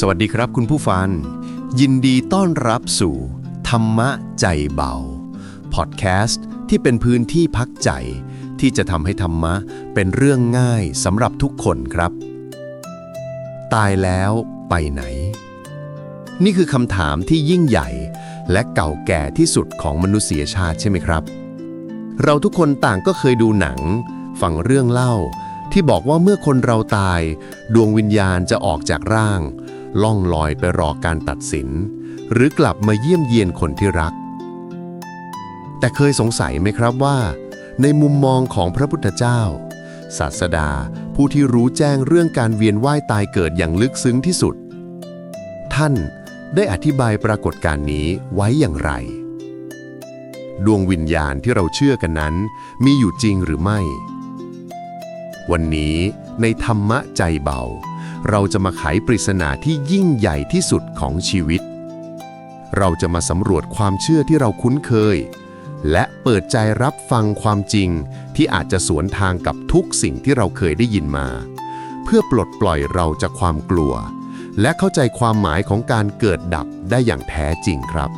สวัสดีครับคุณผู้ฟัง ยินดีต้อนรับสู่ ธรรมะใจเบา พอดแคสต์ที่เป็นพื้นที่พักใจ ที่จะทำให้ธรรมะเป็นเรื่องง่ายสำหรับทุกคนครับ ตายแล้วไปไหน นี่คือคำถามที่ยิ่งใหญ่ และเก่าแก่ที่สุดของมนุษยชาติใช่ไหมครับ เราทุกคนต่างก็เคยดูหนัง ฟังเรื่องเล่า ที่บอกว่าเมื่อคนเราตาย ดวงวิญญาณจะออกจากร่าง ล่องลอยไปรอการตัดสิน หรือกลับมาเยี่ยมเยียนคนที่รัก แต่เคยสงสัยไหมครับว่า ในมุมมองของพระพุทธเจ้า ศาสดาผู้ที่รู้แจ้งเรื่องการเวียนว่ายตายเกิดอย่างลึกซึ้งที่สุด ท่านได้อธิบายปรากฏการณ์นี้ไว้อย่างไร ดวงวิญญาณที่เราเชื่อกันนั้น มีอยู่จริงหรือไม่ วันนี้ในธรรมะใจเบา เราจะมาไขปริศนาที่ยิ่งใหญ่ที่สุดของชีวิต เราจะมาสำรวจความเชื่อที่เราคุ้นเคย และเปิดใจรับฟังความจริงที่อาจจะสวนทางกับทุกสิ่งที่เราเคยได้ยินมา เพื่อปลดปล่อยเราจากความกลัว และเข้าใจความหมายของการเกิดดับได้อย่างแท้จริงครับ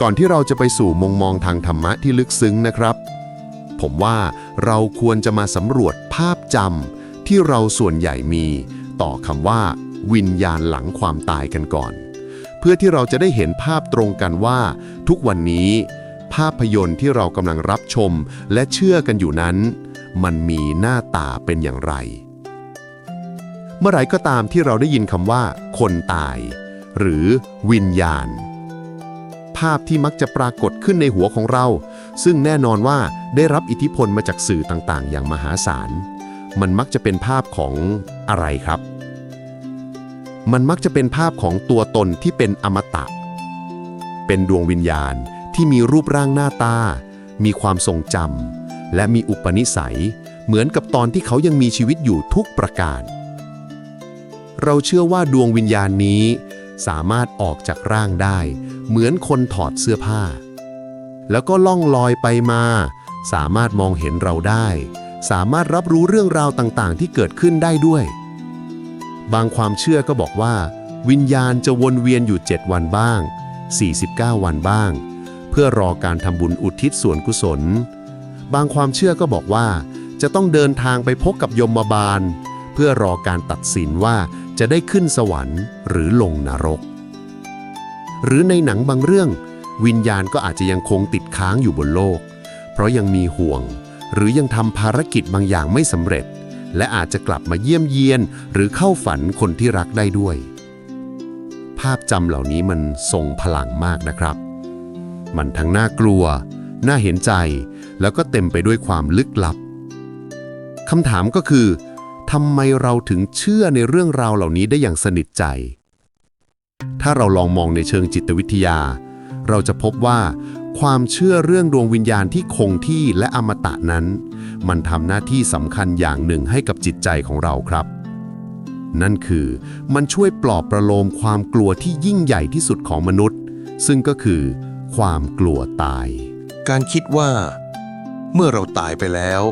ก่อนที่เราจะไปสู่มุมมองทางธรรมะที่ลึกซึ้งนะครับ ผมว่าเราควรจะมาสำรวจภาพจำ ที่เราส่วนใหญ่มี ต่อคำว่า วิญญาณหลังความตายกันก่อน เพื่อที่เราจะได้เห็นภาพตรงกันว่า ทุกวันนี้ ภาพยนตร์ที่เรากำลังรับชมและเชื่อกันอยู่นั้น มันมีหน้าตาเป็นอย่างไร เมื่อไรก็ตามที่เราได้ยินคำว่า คนตาย หรือวิญญาณภาพที่มักจะปรากฏขึ้นในหัวของเรา ซึ่งแน่นอนว่าได้รับอิทธิพลมาจากสื่อต่างๆ อย่างมหาศาล มันมักจะเป็นภาพของอะไรครับ มันมักจะเป็นภาพของตัวตนที่เป็นอมตะ เป็นดวงวิญญาณที่มีรูปร่างหน้าตา มีความทรงจำและมีอุปนิสัย เหมือนกับตอนที่เขายังมีชีวิตอยู่ทุกประการ เราเชื่อว่าดวงวิญญาณนี้ สามารถออกจากร่างได้ เหมือนคนถอดเสื้อผ้า แล้วก็ล่องลอยไปมา สามารถมองเห็นเราได้ สามารถรับรู้เรื่องราวต่างๆ ที่เกิดขึ้นได้ด้วย บางความเชื่อก็บอกว่า วิญญาณจะวนเวียนอยู่ 7 วันบ้าง 49 วันบ้าง เพื่อรอการทำบุญอุทิศส่วนกุศล บางความเชื่อก็บอกว่า จะต้องเดินทางไปพบกับยมบาล เพื่อรอการตัดสินว่าจะได้ขึ้นสวรรค์ หรือลงนรก หรือในหนังบางเรื่อง วิญญาณก็อาจจะยังคงติดค้างอยู่บนโลก เพราะยังมีห่วง หรือยังทำภารกิจบางอย่างไม่สำเร็จ และอาจจะกลับมาเยี่ยมเยียน หรือเข้าฝันคนที่รักได้ด้วย ภาพจำเหล่านี้มันทรงพลังมากนะครับ มันทั้งน่ากลัว น่าเห็นใจ แล้วก็เต็มไปด้วยความลึกลับคำถามก็คือทำไมเราถึงเชื่อในเรื่องราวเหล่านี้ได้อย่างสนิทใจ ถ้าเราลองมองในเชิงจิตวิทยา เราจะพบว่า ความเชื่อเรื่องดวงวิญญาณที่คงที่และอมตะนั้น มันทำหน้าที่สำคัญอย่างหนึ่งให้กับจิตใจของเราครับ นั่นคือมันช่วยปลอบประโลมความกลัวที่ยิ่งใหญ่ที่สุดของมนุษย์ ซึ่งก็คือ ความกลัวตาย การคิดว่า เมื่อเราตายไปแล้ว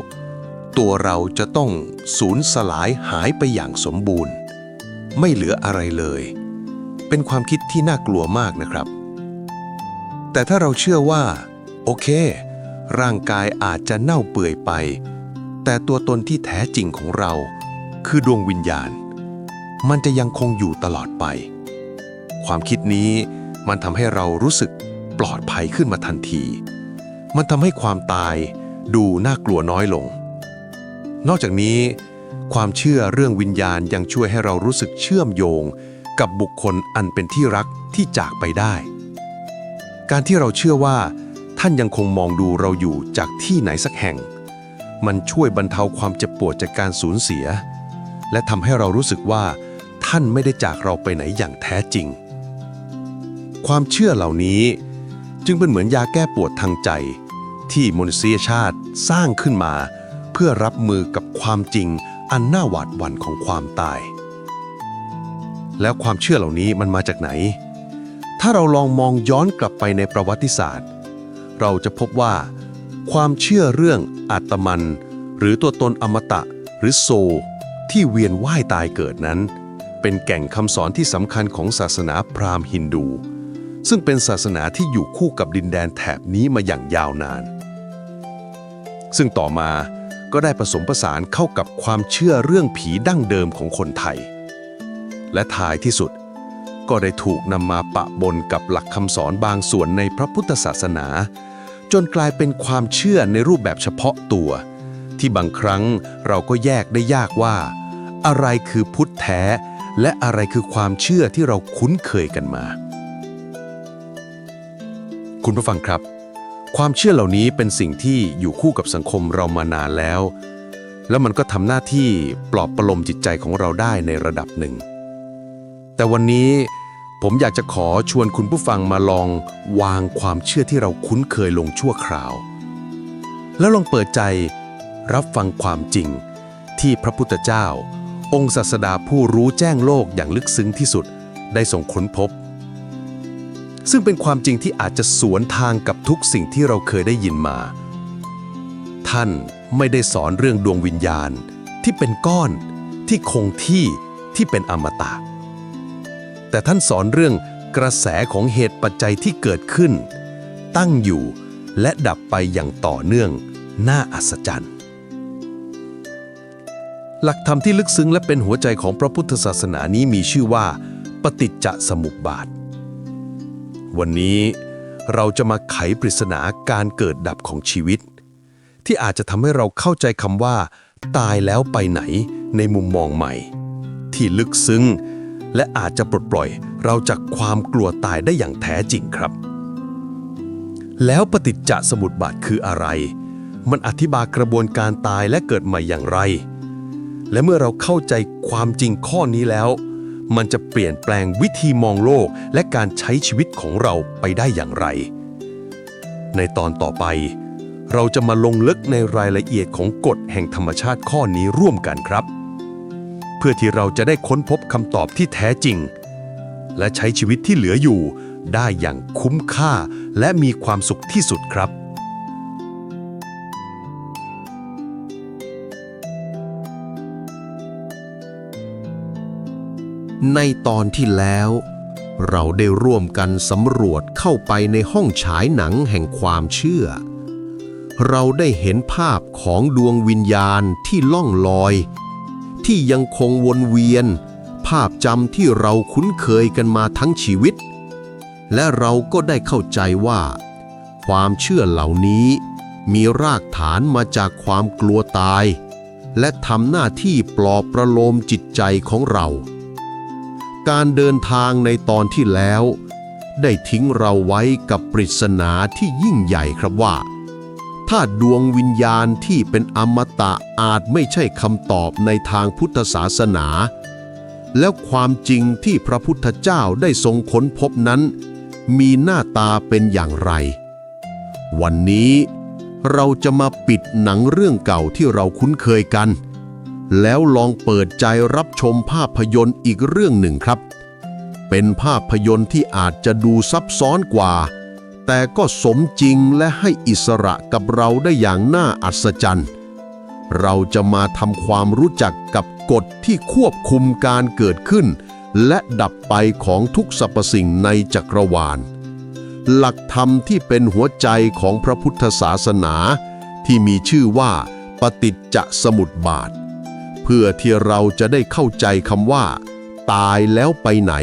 ตัวเราจะต้องสูญสลายหายไปอย่างสมบูรณ์ ไม่เหลืออะไรเลย เป็นความคิดที่น่ากลัวมากนะครับ แต่ถ้าเราเชื่อว่า โอเค ร่างกายอาจจะเน่าเปื่อยไป แต่ตัวตนที่แท้จริงของเรา คือดวงวิญญาณ มันจะยังคงอยู่ตลอดไป ความคิดนี้มันทำให้เรารู้สึกปลอดภัยขึ้นมาทันที มันทำให้ความตายดูน่ากลัวน้อยลง นอกจากนี้ ความเชื่อเรื่องวิญญาณยังช่วยให้เรารู้สึกเชื่อมโยง กับบุคคลอันเป็นที่รักที่จากไปได้ การที่เราเชื่อว่า ท่านยังคงมองดูเราอยู่จากที่ไหนสักแห่ง มันช่วยบรรเทาความเจ็บปวดจากการสูญเสีย และทำให้เรารู้สึกว่า ท่านไม่ได้จากเราไปไหนอย่างแท้จริง ความเชื่อเหล่านี้ จึงเป็นเหมือนยาแก้ปวดทางใจ ที่มนุษยชาติสร้างขึ้นมา เพื่อรับมือกับความจริงอันน่าหวาดหวั่นของความตาย แล้วความเชื่อเหล่านี้มันมาจากไหน ถ้าเราลองมองย้อนกลับไปในประวัติศาสตร์ เราจะพบว่า ความเชื่อเรื่องอาตมัน หรือตัวตนอมตะหรือโซ ที่เวียนว่ายตายเกิดนั้น เป็นแก่งคำสอนที่สำคัญของศาสนาพราหมณ์ฮินดู ซึ่งเป็นศาสนาที่อยู่คู่กับดินแดนแถบนี้มาอย่างยาวนาน ซึ่งต่อมาก็ได้ผสมผสานเข้ากับความเชื่อเรื่องผีดั้งเดิมของคนไทย และท้ายที่สุด ก็ได้ถูกนำมาปะบนกับหลักคำสอนบางส่วนในพระพุทธศาสนา จนกลายเป็นความเชื่อในรูปแบบเฉพาะตัว ที่บางครั้งเราก็แยกได้ยากว่า อะไรคือพุทธแท้ และอะไรคือความเชื่อที่เราคุ้นเคยกันมา คุณผู้ฟังครับ ความเชื่อเหล่านี้เป็นสิ่งที่อยู่คู่กับสังคมเรามานานแล้ว แล้วมันก็ทำหน้าที่ปลอบประโลมจิตใจของเราได้ในระดับหนึ่งแต่วันนี้ ผมอยากจะขอชวนคุณผู้ฟังมาลองวางความเชื่อที่เราคุ้นเคยลงชั่วคราว แล้วลองเปิดใจรับฟังความจริง ที่พระพุทธเจ้า องค์ศาสดาผู้รู้แจ้งโลกอย่างลึกซึ้งที่สุดได้ส่งค้นพบ ซึ่งเป็นความจริงที่อาจจะสวนทางกับทุกสิ่งที่เราเคยได้ยินมา ท่านไม่ได้สอนเรื่องดวงวิญญาณที่เป็นก้อนที่คงที่ที่เป็นอมตะ แต่ท่านสอนเรื่องกระแสของเหตุปัจจัยที่เกิดขึ้น ตั้งอยู่และดับไปอย่างต่อเนื่อง น่าอัศจรรย์ หลักธรรมที่ลึกซึ้งและเป็นหัวใจของพระพุทธศาสนานี้มีชื่อว่า ปฏิจจสมุปบาท วันนี้เราจะมาไขปริศนาการเกิดดับของชีวิต ที่อาจจะทำให้เราเข้าใจคำว่า ตายแล้วไปไหนในมุมมองใหม่ ที่ลึกซึ้ง และอาจจะปลดปล่อยเราจากความกลัวตายได้อย่างแท้จริงครับ แล้วปฏิจจสมุปบาทคืออะไร มันอธิบายกระบวนการตายและเกิดใหม่อย่างไร และเมื่อเราเข้าใจความจริงข้อนี้แล้ว มันจะเปลี่ยนแปลงวิธีมองโลกและการใช้ชีวิตของเราไปได้อย่างไร ในตอนต่อไป เราจะมาลงลึกในรายละเอียดของกฎแห่งธรรมชาติข้อนี้ร่วมกันครับ เพื่อที่เราจะได้ค้นพบคำตอบที่แท้จริง และใช้ชีวิตที่เหลืออยู่ได้อย่างคุ้มค่าและมีความสุขที่สุดครับในตอนที่แล้ว เราได้ร่วมกันสำรวจเข้าไปในห้องฉายหนังแห่งความเชื่อ เราได้เห็นภาพของดวงวิญญาณที่ล่องลอย ที่ยังคงวนเวียน ภาพจำที่เราคุ้นเคยกันมาทั้งชีวิต และเราก็ได้เข้าใจว่า ความเชื่อเหล่านี้มีรากฐานมาจากความกลัวตาย และทำหน้าที่ปลอบประโลมจิตใจของเรา การเดินทางในตอนที่แล้ว ได้ทิ้งเราไว้กับปริศนาที่ยิ่งใหญ่ครับว่า ถ้าดวงวิญญาณที่เป็นอมตะอาจไม่ใช่คำตอบในทางพุทธศาสนา แล้วความจริงที่พระพุทธเจ้าได้ทรงค้นพบนั้น มีหน้าตาเป็นอย่างไร วันนี้เราจะมาปิดหนังเรื่องเก่าที่เราคุ้นเคยกัน แล้วลองเปิดใจรับชมภาพยนตร์อีกเรื่องหนึ่งครับ เป็นภาพยนตร์ที่อาจจะดูซับซ้อนกว่า แต่ก็สมจริงและให้อิสระกับเราได้อย่างน่าอัศจรรย์ เราจะมาทำความรู้จักกับกฎที่ควบคุมการเกิดขึ้น และดับไปของทุกสรรพสิ่งในจักรวาล หลักธรรมที่เป็นหัวใจของพระพุทธศาสนา ที่มีชื่อว่า ปฏิจจสมุปบาท เพื่อที่เราจะได้เข้าใจคำว่า ตายแล้วไปไหน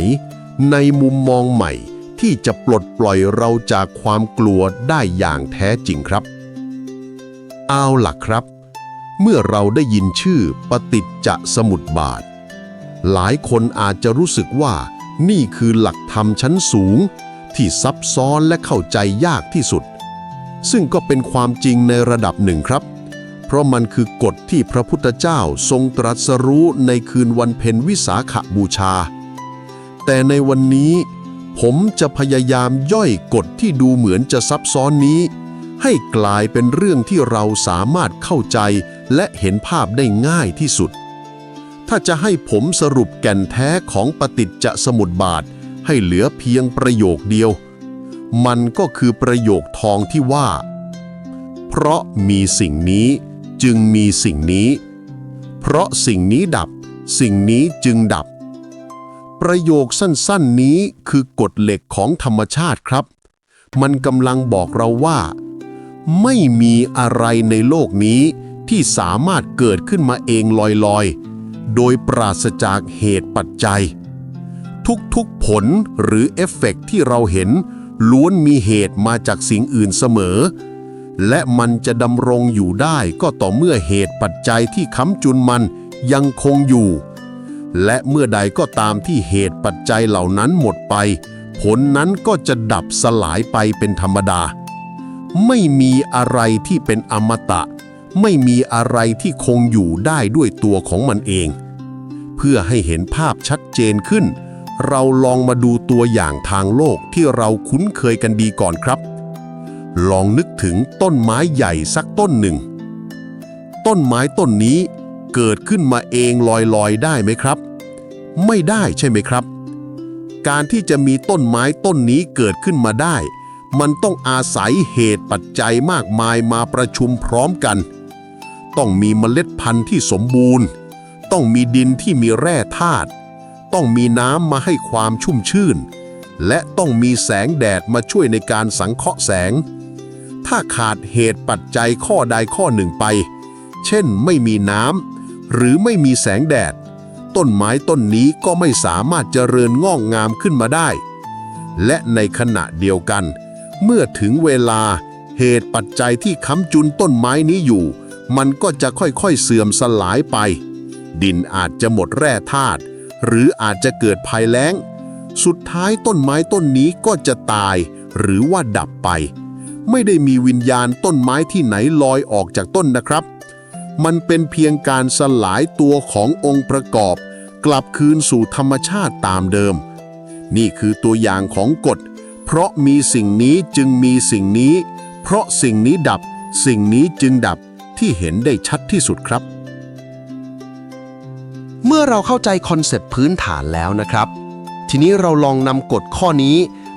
ในมุมมองใหม่ ที่จะปลดปล่อยเราจากความกลัวได้อย่างแท้จริงครับ เอาล่ะครับ เมื่อเราได้ยินชื่อปฏิจจสมุปบาท หลายคนอาจจะรู้สึกว่านี่คือหลักธรรมชั้นสูง ที่ซับซ้อนและเข้าใจยากที่สุด ซึ่งก็เป็นความจริงในระดับหนึ่งครับ เพราะมันคือกฎที่พระพุทธเจ้าทรงตรัสรู้ในคืนวันเพ็ญวิสาขบูชา แต่ในวันนี้ ผมจะพยายามย่อยกฎที่ดูเหมือนจะซับซ้อนนี้ ให้กลายเป็นเรื่องที่เราสามารถเข้าใจและเห็นภาพได้ง่ายที่สุด ถ้าจะให้ผมสรุปแก่นแท้ของปฏิจจสมุปบาท ให้เหลือเพียงประโยคเดียว มันก็คือประโยคทองที่ว่า เพราะมีสิ่งนี้จึงมีสิ่งนี้ เพราะสิ่งนี้ดับ สิ่งนี้จึงดับ ประโยคสั้นๆนี้คือกฎเหล็กของธรรมชาติครับ มันกำลังบอกเราว่า ไม่มีอะไรในโลกนี้ที่สามารถเกิดขึ้นมาเองลอยๆ โดยปราศจากเหตุปัจจัย ทุกๆผลหรือเอฟเฟกต์ที่เราเห็น ล้วนมีเหตุมาจากสิ่งอื่นเสมอ และมันจะดำรงอยู่ได้ก็ต่อเมื่อเหตุปัจจัยที่ค้ำจุนมันยังคงอยู่ และเมื่อใดก็ตามที่เหตุปัจจัยเหล่านั้นหมดไป ผลนั้นก็จะดับสลายไปเป็นธรรมดา ไม่มีอะไรที่เป็นอมตะ ไม่มีอะไรที่คงอยู่ได้ด้วยตัวของมันเอง เพื่อให้เห็นภาพชัดเจนขึ้น เราลองมาดูตัวอย่างทางโลกที่เราคุ้นเคยกันดีก่อนครับ ลองนึกถึงต้นไม้ใหญ่สักต้นหนึ่ง ต้นไม้ต้นนี้ เกิดขึ้นมาเองลอยๆ ได้ไหมครับ ไม่ได้ใช่ไหมครับ การที่จะมีต้นไม้ต้นนี้เกิดขึ้นมาได้ มันต้องอาศัยเหตุปัจจัยมากมายมาประชุมพร้อมกัน ต้องมีเมล็ดพันธุ์ที่สมบูรณ์ ต้องมีดินที่มีแร่ธาตุต้องมีน้ำมาให้ความชุ่มชื่น และต้องมีแสงแดดมาช่วยในการสังเคราะห์แสง ถ้าขาดเหตุปัจจัยข้อใดข้อหนึ่งไป เช่นไม่มีน้ำ หรือไม่มีแสงแดด ต้นไม้ต้นนี้ก็ไม่สามารถเจริญงอกงามขึ้นมาได้ และในขณะเดียวกัน เมื่อถึงเวลาเหตุปัจจัยที่ค้ำจุนต้นไม้นี้อยู่ มันก็จะค่อยๆเสื่อมสลายไป ดินอาจจะหมดแร่ธาตุหรืออาจจะเกิดภัยแล้ง สุดท้ายต้นไม้ต้นนี้ก็จะตายหรือว่าดับไป ไม่ได้มีวิญญาณต้นไม้ที่ไหนลอยออกจากต้นนะครับ มันเป็นเพียงการสลายตัวขององค์ประกอบ กลับคืนสู่ธรรมชาติตามเดิม นี่คือตัวอย่างของกฎ เพราะมีสิ่งนี้จึงมีสิ่งนี้ เพราะสิ่งนี้ดับ สิ่งนี้จึงดับที่เห็นได้ชัดที่สุดครับ เมื่อเราเข้าใจคอนเซปต์พื้นฐานแล้วนะครับ ทีนี้เราลองนำกฎข้อนี้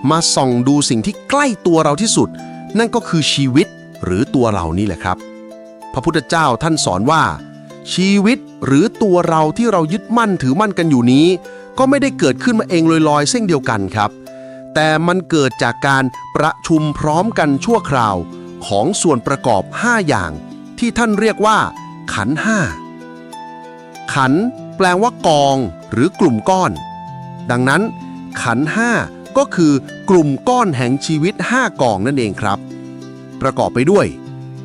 มาส่องดูสิ่งที่ใกล้ตัวเราที่สุด นั่นก็คือชีวิตหรือตัวเรานี่แหละครับ ระพุทธเจ้าท่านสอนว่า ชีวิตหรือตัวเราที่เรายึดมั่นถือมั่นกันอยู่นี้ ก็ไม่ได้เกิดขึ้นมาเองลอยๆเส้นเดียวกันครับ แต่มันเกิดจากการประชุมพร้อมกันชั่วคราวของส่วนประกอบ 5 อย่าง ที่ท่านเรียกว่า ขันห้าขันแปลว่ากอง หรือกลุ่มก้อน ดังนั้น ขันห้าก็คือกลุ่มก้อนแห่งชีวิต 5 กองนั่นเองครับ ประกอบไปด้วย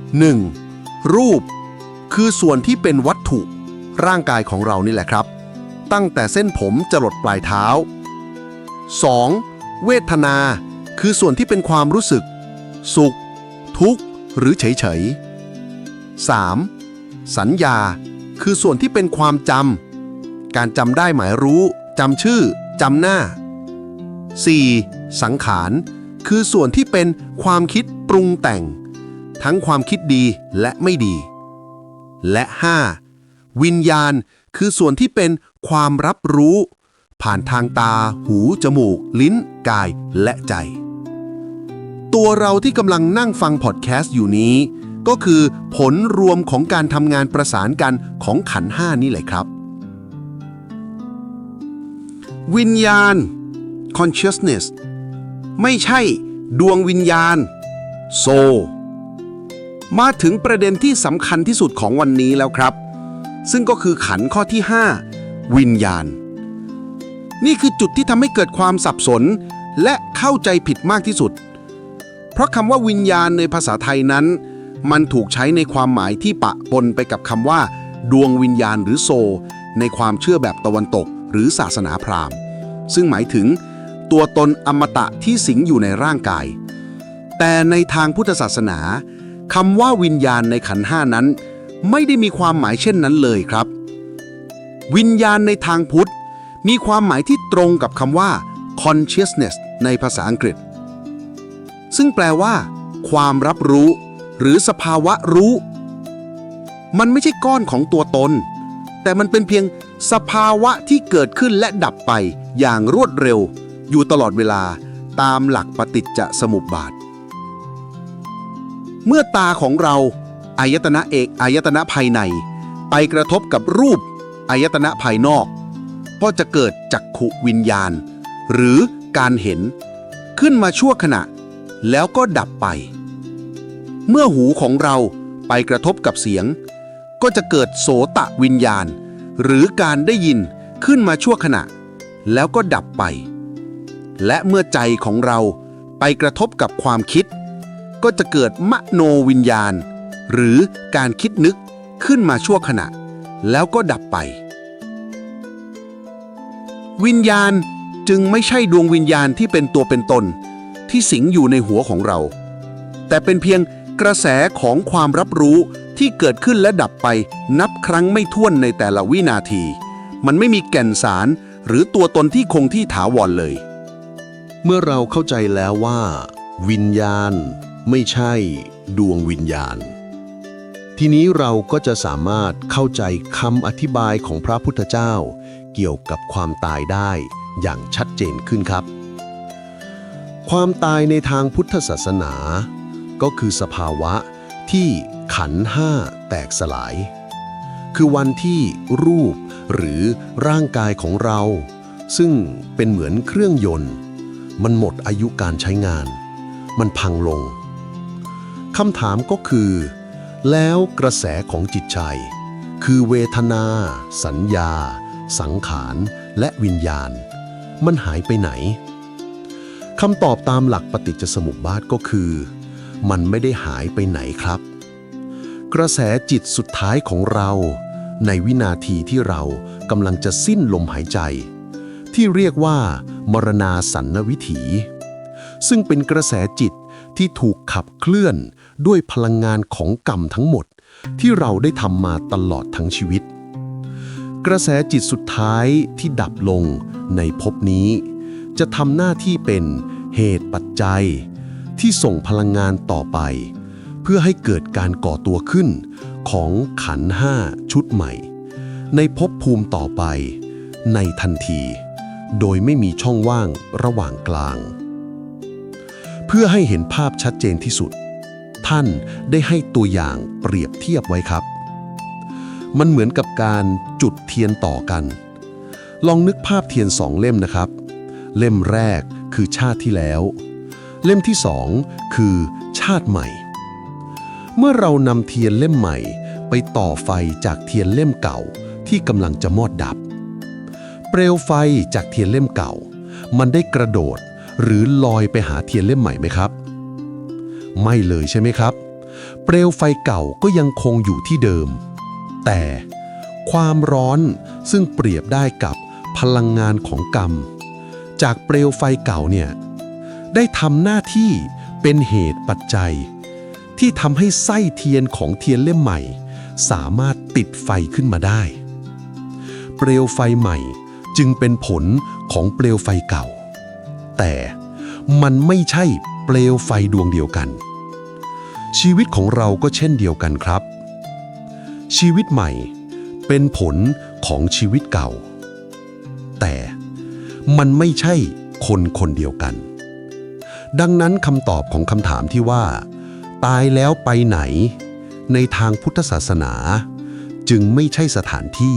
1. รูป คือส่วนที่เป็นวัตถุ ร่างกายของเรานี่แหละครับ ตั้งแต่เส้นผมจรดปลายเท้า 2. เวทนา คือส่วนที่เป็นความรู้สึก สุข ทุกข์ หรือเฉยๆ 3. สัญญา คือส่วนที่เป็นความจำการจำได้หมายรู้จำชื่อจำหน้า 4. สังขาร คือส่วนที่เป็นความคิดปรุงแต่ง ทั้งความคิดดีและไม่ดี และ 5. วิญญาณคือส่วนที่เป็นความรับรู้ ผ่านทางตา หู จมูก ลิ้น กายและใจ ตัวเราที่กำลังนั่งฟังพอดแคสต์อยู่นี้ ก็คือผลรวมของการทำงานประสานกันของขันห้านี่แหละครับ วิญญาณ consciousness ไม่ใช่ดวงวิญญาณ soul มาถึงประเด็นที่สำคัญที่สุดของวันนี้แล้วครับ ซึ่งก็คือขันข้อที่ 5 วิญญาณ นี่คือจุดที่ทำให้เกิดความสับสน และเข้าใจผิดมากที่สุด เพราะคำว่าวิญญาณในภาษาไทยนั้น มันถูกใช้ในความหมายที่ปะปนไปกับคำว่า ดวงวิญญาณหรือโซ ในความเชื่อแบบตะวันตก หรือศาสนาพราหมณ์ ซึ่งหมายถึง ตัวตนอมตะที่สิงอยู่ในร่างกาย แต่ในทางพุทธศาสนา คำว่าวิญญาณในขันห้านั้น ไม่ได้มีความหมายเช่นนั้นเลยครับ วิญญาณในทางพุทธ มีความหมายที่ตรงกับคำว่า consciousness ในภาษาอังกฤษ ซึ่งแปลว่า ความรับรู้ หรือสภาวะรู้ มันไม่ใช่ก้อนของตัวตน แต่มันเป็นเพียงสภาวะที่เกิดขึ้นและดับไปอย่างรวดเร็ว อยู่ตลอดเวลาตามหลักปฏิจจสมุปบาท เมื่อตาของเราอายตนะเอกอายตนะภายใน ไปกระทบกับรูปอายตนะภายนอก ก็จะเกิดจักขุวิญญาณ หรือการเห็น ขึ้นมาชั่วขณะ แล้วก็ดับไป เมื่อหูของเราไปกระทบกับเสียง ก็จะเกิดโสตะวิญญาณ หรือการได้ยินขึ้นมาชั่วขณะ แล้วก็ดับไป และเมื่อใจของเราไปกระทบกับความคิด ก็จะเกิดมโนวิญญาณ หรือการคิดนึกขึ้นมาชั่วขณะ แล้วก็ดับไป วิญญาณจึงไม่ใช่ดวงวิญญาณที่เป็นตัวเป็นตน ที่สิงอยู่ในหัวของเรา แต่เป็นเพียงกระแสของความรับรู้ที่เกิดขึ้นและดับไปนับครั้งไม่ถ้วนในแต่ละวินาที มันไม่มีแก่นสารหรือตัวตนที่คงที่ถาวรเลย เมื่อเราเข้าใจแล้วว่า วิญญาณ ไม่ใช่ดวงวิญญาณ ทีนี้เราก็จะสามารถเข้าใจคำอธิบายของพระพุทธเจ้า เกี่ยวกับความตายได้อย่างชัดเจนขึ้นครับ ความตายในทางพุทธศาสนา ก็คือสภาวะที่ขันห้าแตกสลาย คือวันที่รูปหรือร่างกายของเรา ซึ่งเป็นเหมือนเครื่องยนต์ มันหมดอายุการใช้งาน มันพังลง คำถามก็คือ แล้วกระแสของจิตใจ คือเวทนา สัญญา สังขารและวิญญาณ มันหายไปไหนคำตอบตามหลักปฏิจจสมุปบาทก็คือ มันไม่ได้หายไปไหนครับ กระแสจิตสุดท้ายของเรา ในวินาทีที่เรากำลังจะสิ้นลมหายใจ ที่เรียกว่า มรณาสันนวิถี ซึ่งเป็นกระแสจิตที่ถูกขับเคลื่อน ด้วยพลังงานของกรรมทั้งหมด ที่เราได้ทำมาตลอดทั้งชีวิต กระแสจิตสุดท้ายที่ดับลงในภพนี้ จะทำหน้าที่เป็นเหตุปัจจัย ที่ส่งพลังงานต่อไป เพื่อให้เกิดการก่อตัวขึ้นของขันห้าชุดใหม่ ในภพภูมิต่อไป ในทันที โดยไม่มีช่องว่างระหว่างกลาง เพื่อให้เห็นภาพชัดเจนที่สุด ท่านได้ให้ตัวอย่างเปรียบเทียบไว้ครับ มันเหมือนกับการจุดเทียนต่อกัน ลองนึกภาพเทียนสองเล่มนะครับ เล่มแรกคือชาติที่แล้ว เล่มที่สองคือชาติใหม่ เมื่อเรานำเทียนเล่มใหม่ ไปต่อไฟจากเทียนเล่มเก่าที่กำลังจะมอดดับ เปลวไฟจากเทียนเล่มเก่า มันได้กระโดดหรือลอยไปหาเทียนเล่มใหม่ไหมครับ ไม่เลยใช่ไหมครับ เปลวไฟเก่าก็ยังคงอยู่ที่เดิม แต่ความร้อนซึ่งเปรียบได้กับพลังงานของกรรม จากเปลวไฟเก่าเนี่ยได้ทำหน้าที่เป็นเหตุปัจจัย ที่ทำให้ไส้เทียนของเทียนเล่มใหม่ สามารถติดไฟขึ้นมาได้ เปลวไฟใหม่จึงเป็นผลของเปลวไฟเก่า แต่มันไม่ใช่ เปลวไฟดวงเดียวกัน ชีวิตของเราก็เช่นเดียวกันครับ ชีวิตใหม่เป็นผลของชีวิตเก่า แต่มันไม่ใช่คนคนเดียวกัน ดังนั้นคำตอบของคำถามที่ว่า ตายแล้วไปไหน ในทางพุทธศาสนา จึงไม่ใช่สถานที่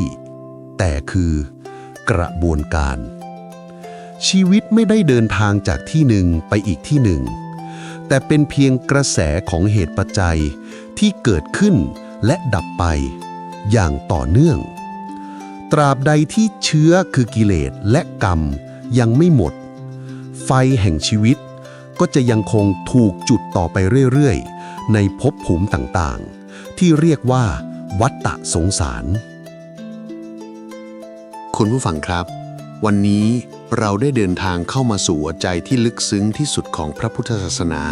แต่คือกระบวนการ ชีวิตไม่ได้เดินทางจากที่หนึ่งไปอีกที่หนึ่ง แต่เป็นเพียงกระแสของเหตุปัจจัยที่เกิดขึ้นและดับไป อย่างต่อเนื่อง ตราบใดที่เชื้อคือกิเลสและกรรมยังไม่หมด ไฟแห่งชีวิตก็จะยังคงถูกจุดต่อไปเรื่อยๆ ในภพภูมิต่างๆ ที่เรียกว่า วัฏฏะสงสาร คุณผู้ฟังครับ วันนี้ เราได้เดินทางเข้ามาสู่หัวใจที่ลึกซึ้งที่สุดของพระพุทธศาสนา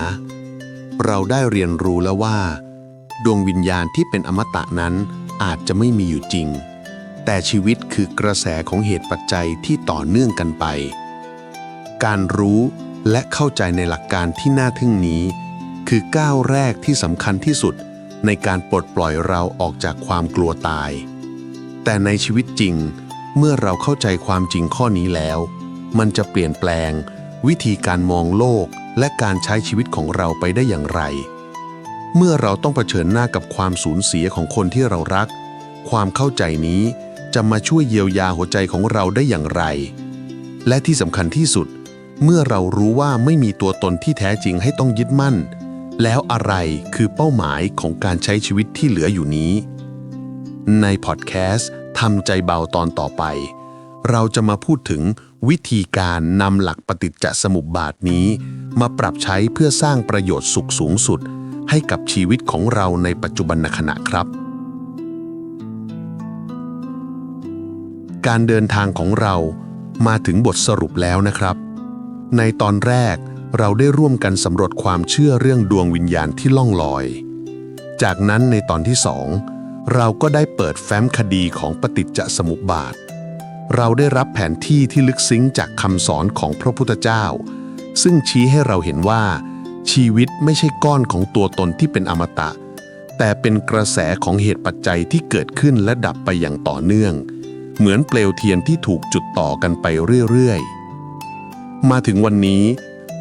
เราได้เรียนรู้แล้วว่า ดวงวิญญาณที่เป็นอมตะนั้นอาจจะไม่มีอยู่จริง แต่ชีวิตคือกระแสของเหตุปัจจัยที่ต่อเนื่องกันไป การรู้และเข้าใจในหลักการที่น่าทึ่งนี้ คือก้าวแรกที่สำคัญที่สุดในการปลดปล่อยเราออกจากความกลัวตาย แต่ในชีวิตจริง เมื่อเราเข้าใจความจริงข้อนี้แล้ว มันจะเปลี่ยนแปลง วิธีการมองโลกและการใช้ชีวิตของเราไปได้อย่างไร เมื่อเราต้องเผชิญหน้ากับความสูญเสียของคนที่เรารัก ความเข้าใจนี้จะมาช่วยเยียวยาหัวใจของเราได้อย่างไร และที่สำคัญที่สุด เมื่อเรารู้ว่าไม่มีตัวตนที่แท้จริงให้ต้องยึดมั่น แล้วอะไรคือเป้าหมายของการใช้ชีวิตที่เหลืออยู่นี้ ในพอดแคสต์ทำใจเบาตอนต่อไป เราจะมาพูดถึง วิธีการนำหลักปฏิจจสมุปบาทนี้ มาปรับใช้เพื่อสร้างประโยชน์สุขสูงสุด ให้กับชีวิตของเราในปัจจุบันขณะครับ การเดินทางของเรามาถึงบทสรุปแล้วนะครับ ในตอนแรกเราได้ร่วมกันสำรวจความเชื่อเรื่องดวงวิญญาณที่ล่องลอย จากนั้นในตอนที่สองเราก็ได้เปิดแฟ้มคดีของปฏิจจสมุปบาท เราได้รับแผนที่ที่ลึกซึ้งจากคำสอนของพระพุทธเจ้า ซึ่งชี้ให้เราเห็นว่า ชีวิตไม่ใช่ก้อนของตัวตนที่เป็นอมตะ แต่เป็นกระแสของเหตุปัจจัยที่เกิดขึ้นและดับไปอย่างต่อเนื่อง เหมือนเปลวเทียนที่ถูกจุดต่อกันไปเรื่อยๆ มาถึงวันนี้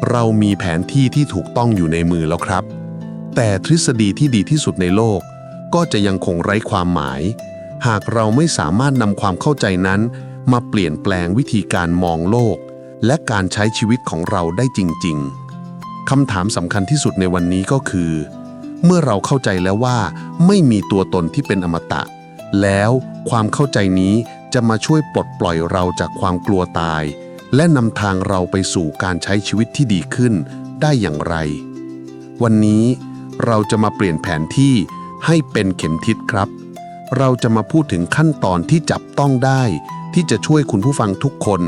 เรามีแผนที่ที่ถูกต้องอยู่ในมือแล้วครับ แต่ทฤษฎีที่ดีที่สุดในโลก ก็จะยังคงไร้ความหมาย หากเราไม่สามารถนำความเข้าใจนั้น มาเปลี่ยนแปลงวิธีการมองโลก และการใช้ชีวิตของเราได้จริง ๆคำถามสำคัญที่สุดในวันนี้ก็คือ เมื่อเราเข้าใจแล้วว่า ไม่มีตัวตนที่เป็นอมตะ แล้วความเข้าใจนี้จะมาช่วยปลดปล่อยเราจากความกลัวตาย และนำทางเราไปสู่การใช้ชีวิตที่ดีขึ้นได้อย่างไร วันนี้เราจะมาเปลี่ยนแผนที่ให้เป็นเข็มทิศครับ เราจะมาพูดถึงขั้นตอนที่จับต้องได้ ที่จะช่วยคุณผู้ฟังทุกคน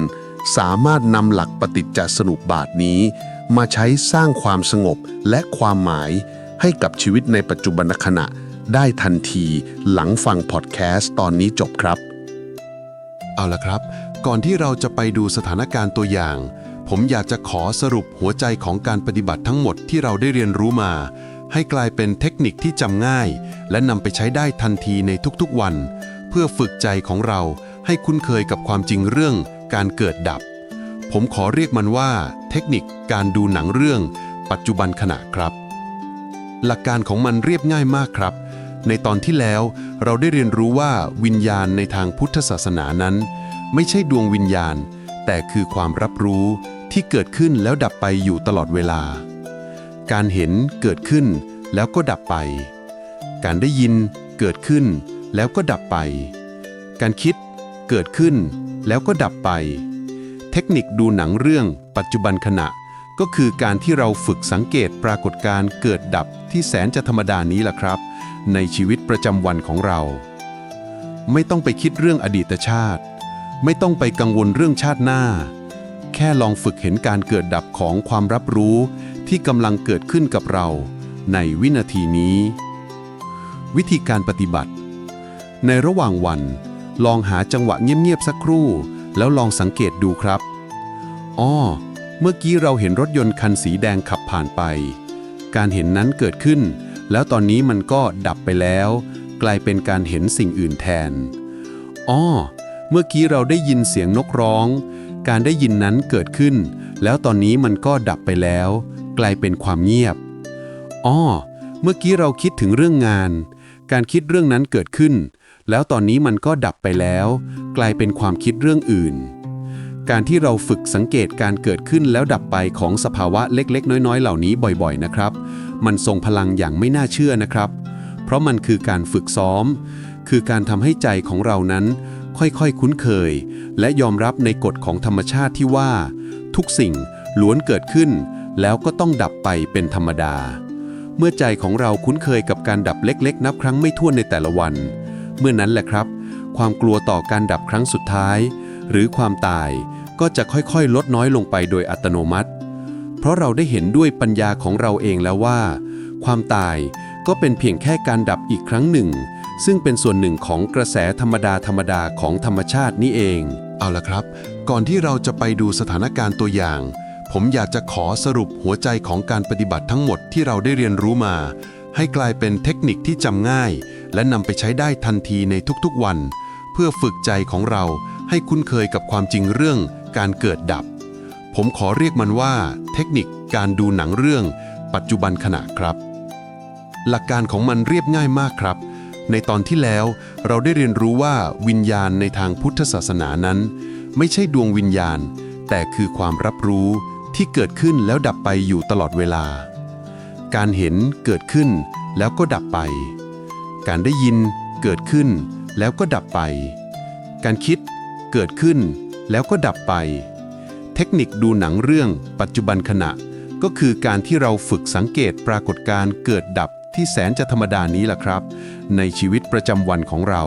สามารถนำหลักปฏิจจสนุปบาทนี้ มาใช้สร้างความสงบและความหมายให้กับชีวิตในปัจจุบันขณะได้ทันทีหลังฟังพอดแคสต์ตอนนี้จบครับ เอาละครับ ก่อนที่เราจะไปดูสถานการณ์ตัวอย่าง ผมอยากจะขอสรุปหัวใจของการปฏิบัติทั้งหมดที่เราได้เรียนรู้มา ให้กลายเป็นเทคนิคที่จำง่าย และนำไปใช้ได้ทันทีในทุกๆวัน เพื่อฝึกใจของเรา ให้คุ้นเคยกับความจริงเรื่องการเกิดดับ ผมขอเรียกมันว่า เทคนิคการดูหนังเรื่อง ปัจจุบันขณะครับ หลักการของมันเรียบง่ายมากครับ ในตอนที่แล้วเราได้เรียนรู้ว่าวิญญาณในทางพุทธศาสนานั้น ไม่ใช่ดวงวิญญาณ แต่คือความรับรู้ที่เกิดขึ้นแล้วดับไปอยู่ตลอดเวลา การเห็นเกิดขึ้นแล้วก็ดับไป การได้ยินเกิดขึ้นแล้วก็ดับไป การคิด เกิดขึ้นแล้วก็ดับไป เทคนิคดูหนังเรื่องปัจจุบันขณะ ก็คือการที่เราฝึกสังเกตปรากฏการเกิดดับที่แสนจะธรรมดานี้แหละครับ ในชีวิตประจำวันของเรา ไม่ต้องไปคิดเรื่องอดีตชาติ ไม่ต้องไปกังวลเรื่องชาติหน้า แค่ลองฝึกเห็นการเกิดดับของความรับรู้ที่กำลังเกิดขึ้นกับเราในวินาทีนี้ วิธีการปฏิบัติ ในระหว่างวัน ลองหาจังหวะเงียบๆสักครู่ แล้วลองสังเกตดูครับอ้อเมื่อกี้เราเห็นรถยนต์คันสีแดงขับผ่านไป การเห็นนั้นเกิดขึ้น แล้วตอนนี้มันก็ดับไปแล้ว กลายเป็นการเห็นสิ่งอื่นแทนอ้อเมื่อกี้เราได้ยินเสียงนกร้อง การได้ยินนั้นเกิดขึ้น แล้วตอนนี้มันก็ดับไปแล้ว กลายเป็นความเงียบอ้อเมื่อกี้เราคิดถึงเรื่องงาน การคิดเรื่องนั้นเกิดขึ้น แล้วตอนนี้มันก็ดับไปแล้ว กลายเป็นความคิดเรื่องอื่น การที่เราฝึกสังเกตการเกิดขึ้นแล้วดับไปของสภาวะเล็ก ๆ น้อย ๆ เหล่านี้บ่อยๆนะครับ มันทรงพลังอย่างไม่น่าเชื่อนะครับ เพราะมันคือการฝึกซ้อม คือการทำให้ใจของเรานั้น ค่อยๆคุ้นเคย และยอมรับในกฎของธรรมชาติที่ว่า ทุกสิ่งล้วนเกิดขึ้น แล้วก็ต้องดับไปเป็นธรรมดา เมื่อใจของเราคุ้นเคยกับการดับเล็ก ๆ นับครั้งไม่ถ้วนในแต่ละวัน เมื่อนั้นแหละครับ ความกลัวต่อการดับครั้งสุดท้าย หรือความตายก็จะค่อยๆ ลดน้อยลงไปโดยอัตโนมัติ เพราะเราได้เห็นด้วยปัญญาของเราเองแล้วว่า ความตายก็เป็นเพียงแค่การดับอีกครั้งหนึ่ง ซึ่งเป็นส่วนหนึ่งของกระแสธรรมดาธรรมดาของธรรมชาตินี่เอง เอาละครับ ก่อนที่เราจะไปดูสถานการณ์ตัวอย่าง ผมอยากจะขอสรุปหัวใจของการปฏิบัติทั้งหมดที่เราได้เรียนรู้มา ให้กลายเป็นเทคนิคที่จำง่าย และนำไปใช้ได้ทันทีในทุกๆวัน เพื่อฝึกใจของเราให้คุ้นเคยกับความจริงเรื่องการเกิดดับ ผมขอเรียกมันว่า เทคนิคการดูหนังเรื่อง ปัจจุบันขณะครับ หลักการของมันเรียบง่ายมากครับ ในตอนที่แล้วเราได้เรียนรู้ว่าวิญญาณในทางพุทธศาสนานั้น ไม่ใช่ดวงวิญญาณ แต่คือความรับรู้ที่เกิดขึ้นแล้วดับไปอยู่ตลอดเวลา การเห็นเกิดขึ้นแล้วก็ดับไป การได้ยินเกิดขึ้นแล้วก็ดับไป การคิดเกิดขึ้นแล้วก็ดับไป เทคนิคดูหนังเรื่องปัจจุบันขณะ ก็คือการที่เราฝึกสังเกตปรากฏการเกิดดับที่แสนจะธรรมดานี้แหละครับ ในชีวิตประจำวันของเรา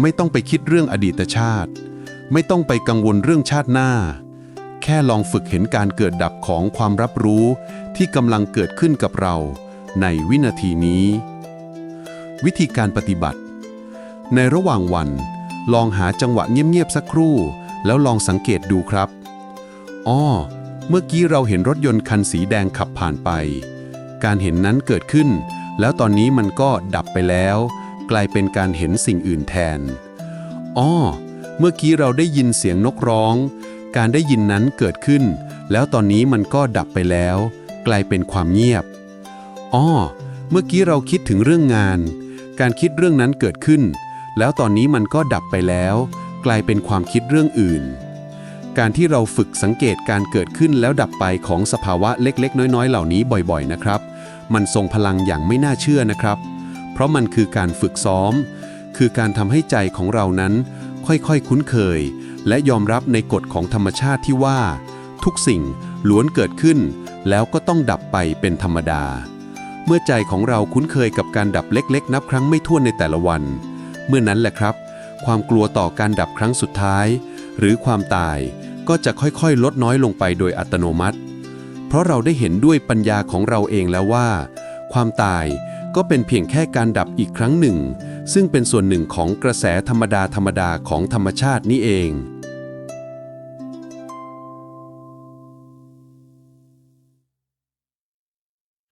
ไม่ต้องไปคิดเรื่องอดีตชาติ ไม่ต้องไปกังวลเรื่องชาติหน้า แค่ลองฝึกเห็นการเกิดดับของความรับรู้ที่กำลังเกิดขึ้นกับเรา ในวินาทีนี้ วิธีการปฏิบัติ ในระหว่างวัน ลองหาจังหวะเงียบๆสักครู่ แล้วลองสังเกตดูครับอ้อเมื่อกี้เราเห็นรถยนต์คันสีแดงขับผ่านไป การเห็นนั้นเกิดขึ้น แล้วตอนนี้มันก็ดับไปแล้ว กลายเป็นการเห็นสิ่งอื่นแทนอ้อเมื่อกี้เราได้ยินเสียงนกร้อง การได้ยินนั้นเกิดขึ้น แล้วตอนนี้มันก็ดับไปแล้ว กลายเป็นความเงียบอ้อเมื่อกี้เราคิดถึงเรื่องงาน การคิดเรื่องนั้นเกิดขึ้น แล้วตอนนี้มันก็ดับไปแล้ว กลายเป็นความคิดเรื่องอื่น การที่เราฝึกสังเกตการเกิดขึ้นแล้วดับไปของสภาวะเล็กๆ น้อย ๆ เหล่านี้บ่อยๆนะครับ มันทรงพลังอย่างไม่น่าเชื่อนะครับ เพราะมันคือการฝึกซ้อม คือการทำให้ใจของเรานั้น ค่อยๆ คุ้นเคย และยอมรับในกฎของธรรมชาติที่ว่า ทุกสิ่งล้วนเกิดขึ้น แล้วก็ต้องดับไปเป็นธรรมดา เมื่อใจของเราคุ้นเคยกับการดับเล็กๆ นับครั้งไม่ถ้วนในแต่ละวัน เมื่อนั้นแหละครับ ความกลัวต่อการดับครั้งสุดท้าย หรือความตายก็จะค่อยๆ ลดน้อยลงไปโดยอัตโนมัติ เพราะเราได้เห็นด้วยปัญญาของเราเองแล้วว่า ความตายก็เป็นเพียงแค่การดับอีกครั้งหนึ่ง ซึ่งเป็นส่วนหนึ่งของกระแสธรรมดาธรรมดาของธรรมชาตินี่เอง